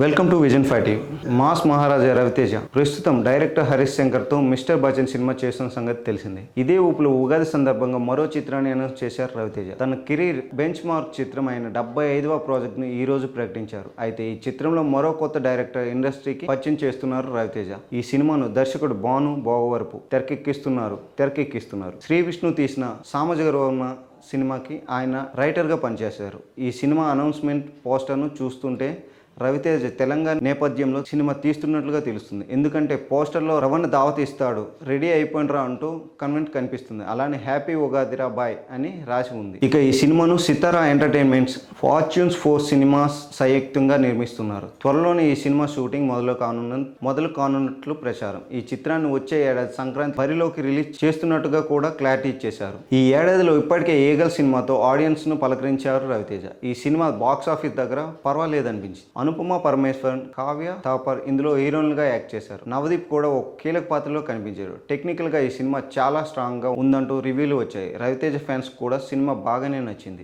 Welcome to vision five TV mass Maharaja Raviteja. ప్రస్తుతం director Harish శంకర్తో mister Bachchan cinema చేస్తున్న సంగతి తెలిసింది. ఇదే ఊపులో ఉగాది సందర్భంగా మరో చిత్రాన్ని అనౌన్స్ చేశారు రవితేజ. తన కెరీర్ బెంచ్ మార్క్ చిత్రం అయిన డెబ్బై ఐదవ ప్రాజెక్ట్ను ఈ రోజు ప్రకటించారు. అయితే ఈ చిత్రంలో మరో కొత్త డైరెక్టర్ ఇండస్ట్రీకి పరిచయం చేస్తున్నారు రవితేజ. ఈ సినిమాను దర్శకుడు బాను బావవరపు తెరకెక్కిస్తున్నారు తెరకెక్కిస్తున్నారు. శ్రీ విష్ణు తీసిన సామజగర్వర్మ సినిమాకి ఆయన రైటర్గా పనిచేశారు. ఈ సినిమా అనౌన్స్మెంట్ పోస్టర్ను చూస్తుంటే రవితేజ తెలంగాణ నేపథ్యంలో సినిమా తీస్తున్నట్లుగా తెలుస్తుంది. ఎందుకంటే పోస్టర్లో రవణ దావత్ ఇస్తాడు. రెడీ అయిపోయినరా అంటూ కన్వెంట్ కనిపిస్తుంది. అలానే హ్యాపీ ఉగాదిరా బాయ్ అని రాసి ఉంది. ఇక ఈ సినిమాను Sithara entertainments fortunes four cinemas సంయుక్తంగా నిర్మిస్తున్నారు. త్వరలోనే ఈ సినిమా షూటింగ్ మొదలు కానున్న మొదలు కానున్నట్లు ప్రచారం. ఈ చిత్రాన్ని వచ్చే ఏడాది సంక్రాంతి పరిలోకి రిలీజ్ చేస్తున్నట్టుగా కూడా క్లారిటీ ఇచ్చేశారు. ఈ ఏడాదిలో ఇప్పటికే ఏగల్ సినిమాతో ఆడియన్స్ను పలకరించారు రవితేజ. ఈ సినిమా బాక్స్ ఆఫీస్ దగ్గర పర్వాలేదనిపించింది. అనుపమ పరమేశ్వరన్ కావ్య థాపర్ ఇందులో హీరోయిన్లుగా యాక్ట్ చేశారు. నవదీప్ కూడా ఒక కీలక పాత్రలో కనిపించారు టెక్నికల్గా ఈ సినిమా చాలా స్ట్రాంగ్గా ఉందంటూ రివ్యూలు వచ్చాయి. రవితేజ ఫ్యాన్స్ కూడా సినిమా బాగానే నచ్చింది.